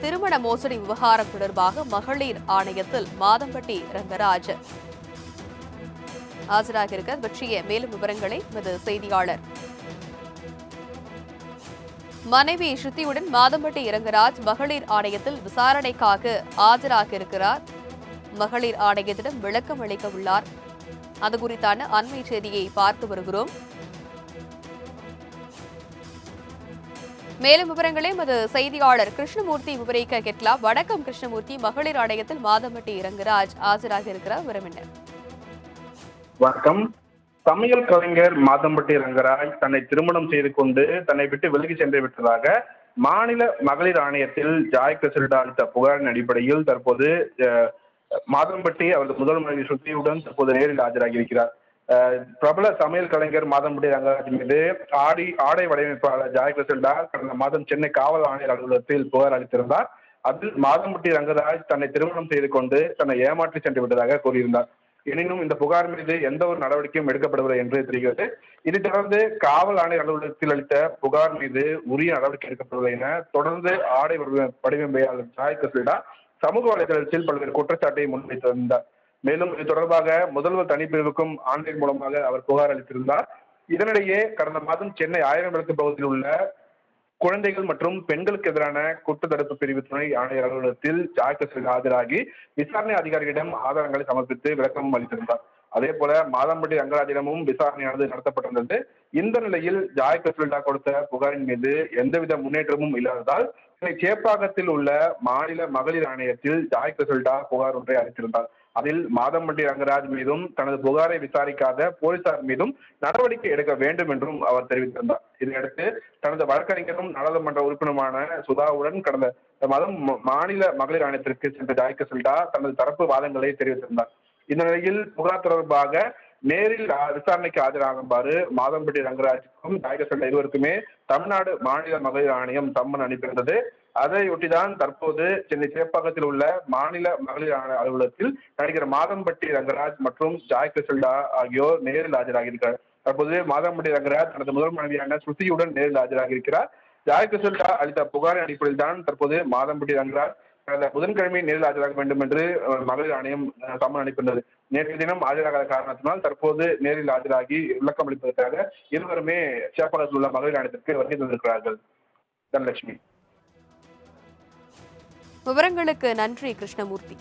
திருமண மோசடி விவகாரம் தொடர்பாக மகளிர் ஆணையத்தில் மாதம்பட்டி ரங்கராஜ். ஆஜராக இருக்க பற்றிய மேலும் விவரங்களை எமது செய்தியாளர். மனைவி ஸ்ருதியுடன் மாதம்பட்டி இரங்கராஜ் மகளிர் ஆணையத்தில் விசாரணைக்காக ஆஜராக இருக்கிறார். மகளிர் ஆணையத்திடம் விளக்கம் அளிக்க உள்ளார். அது குறித்தான அண்மை செய்தியை பார்த்து வருகிறோம். மேலும் விவரங்களை எமது செய்தியாளர் கிருஷ்ணமூர்த்தி விவரிக்க கேட்கலாம் வணக்கம் கிருஷ்ணமூர்த்தி. மகளிர் ஆணையத்தில் மாதம்பட்டி இரங்கராஜ் ஆஜராக இருக்கிறார் விவரம் என்ன வணக்கம். சமையல் கலைஞர் மாதம்பட்டி ரங்கராஜ் தன்னை திருமணம் செய்து கொண்டு தன்னை விட்டு விலகி சென்று விட்டதாக மாநில மகளிர் ஆணையத்தில் ஜாய் கிருஷ்ணா அளித்த புகாரின் அடிப்படையில் தற்போது மாதம்பட்டி அவரது முதல் மனைவி சுத்தியுடன் தற்போது நேரில் ஆஜராகி இருக்கிறார். பிரபல சமையல் கலைஞர் மாதம்பட்டி ரங்கராஜ் மீது ஆடி ஆடை வடிவமைப்பாளர் ஜாய் கிருஷ்ணா கடந்த மாதம் சென்னை காவல் ஆணையர் அலுவலகத்தில் புகார் அளித்திருந்தார். அதில் மாதம்பட்டி ரங்கராஜ் தன்னை திருமணம் செய்து கொண்டு தன்னை ஏமாற்றி சென்று விட்டதாக கூறியிருந்தார். எனினும் இந்த புகார் மீது எந்த ஒரு நடவடிக்கையும் எடுக்கப்படவில்லை என்று தெரிகிறது. இதைத் தொடர்ந்து காவல் ஆணையர் அலுவலகத்தில் அளித்த புகார் மீது உரிய நடவடிக்கை எடுக்கப்படவில்லை என தொடர்ந்து ஆடை வடிவமைப்பாளர் ஜாய் கிருஷ்ணா சமூக வலைதளத்தில் பல்வேறு குற்றச்சாட்டை முன்வைத்திருந்தார். மேலும் இது தொடர்பாக முதல்வர் தனிப்பிரிவுக்கும் ஆன்லைன் மூலமாக அவர் புகார் அளித்திருந்தார். இதனிடையே கடந்த மாதம் சென்னை ஆயிரம் விளக்கு பகுதியில் உள்ள குழந்தைகள் மற்றும் பெண்களுக்கு எதிரான குற்ற தடுப்பு பிரிவு துணை ஆணையர் அலுவலகத்தில் ஜாக்கசில் ஆஜராகி விசாரணை அதிகாரிகளிடம் ஆதாரங்களை சமர்ப்பித்து விளக்கமும் அளித்திருந்தார். அதே போல மாதம்பட்டி ரங்கராஜிடமும் விசாரணையானது நடத்தப்பட்டிருந்தது. இந்த நிலையில் ஜாய் கசில்டா கொடுத்த புகாரின் மீது எந்தவித முன்னேற்றமும் இல்லாததால் சென்னை சேப்பாக்கத்தில் உள்ள மாநில மகளிர் ஆணையத்தில் ஜாய் கசில்டா புகார் ஒன்றை அளித்திருந்தார். அதில் மாதம்பட்டி ரங்கராஜ் மீதும் தனது புகாரை விசாரிக்காத போலீசார் மீதும் நடவடிக்கை எடுக்க வேண்டும் என்றும் அவர் தெரிவித்திருந்தார். இதையடுத்து தனது வழக்கறிஞரும் நாடாளுமன்ற உறுப்பினருமான சுதாவுடன் கடந்த மதம் மாநில மகளிர் ஆணையத்திற்கு சென்ற ஜாய் கசில்டா தனது தரப்பு வாதங்களை தெரிவித்திருந்தார். இந்த நிலையில் புகார் தொடர்பாக நேரில் விசாரணைக்கு ஆஜராகுமாறு மாதம்பட்டி ரங்கராஜுக்கும் ஜாய் கசில்டா இருவருக்குமே தமிழ்நாடு மாநில மகளிர் ஆணையம் சம்மன் அனுப்பியிருந்தது. அதையொட்டிதான் தற்போது சென்னை சேப்பாக்கத்தில் உள்ள மாநில மகளிர் ஆணைய அலுவலகத்தில் நடிகர் மாதம்பட்டி ரங்கராஜ் மற்றும் ஜாய் கிருஷ்ணா ஆகியோர் நேரில் ஆஜராகியிருக்கிறார் தற்போது மாதம்பட்டி ரங்கராஜ் தனது முதல் மனைவியான ஸ்ருதியுடன் நேரில் ஆஜராகியிருக்கிறார். ஜாய் கிருஷ்ணா அளித்த புகாரின் அடிப்படையில் தான் தற்போது மாதம்பட்டி ரங்கராஜ் கடந்த புதன்கிழமை நேரில் ஆஜராக வேண்டும் என்று மகளிர் ஆணையம் சம்மன் அனுப்பியிருந்தது நேற்று தினம் ஆஜராகாத காரணத்தினால் தற்போது நேரில் ஆஜராகி விளக்கம் அளிப்பதற்காக இருவருமே சேப்பாக்கத்தில் உள்ள மகளிர் ஆணையத்திற்கு வருகை தந்திருக்கிறார்கள். தனலட்சுமி. விவரங்களுக்கு நன்றி கிருஷ்ணமூர்த்தி.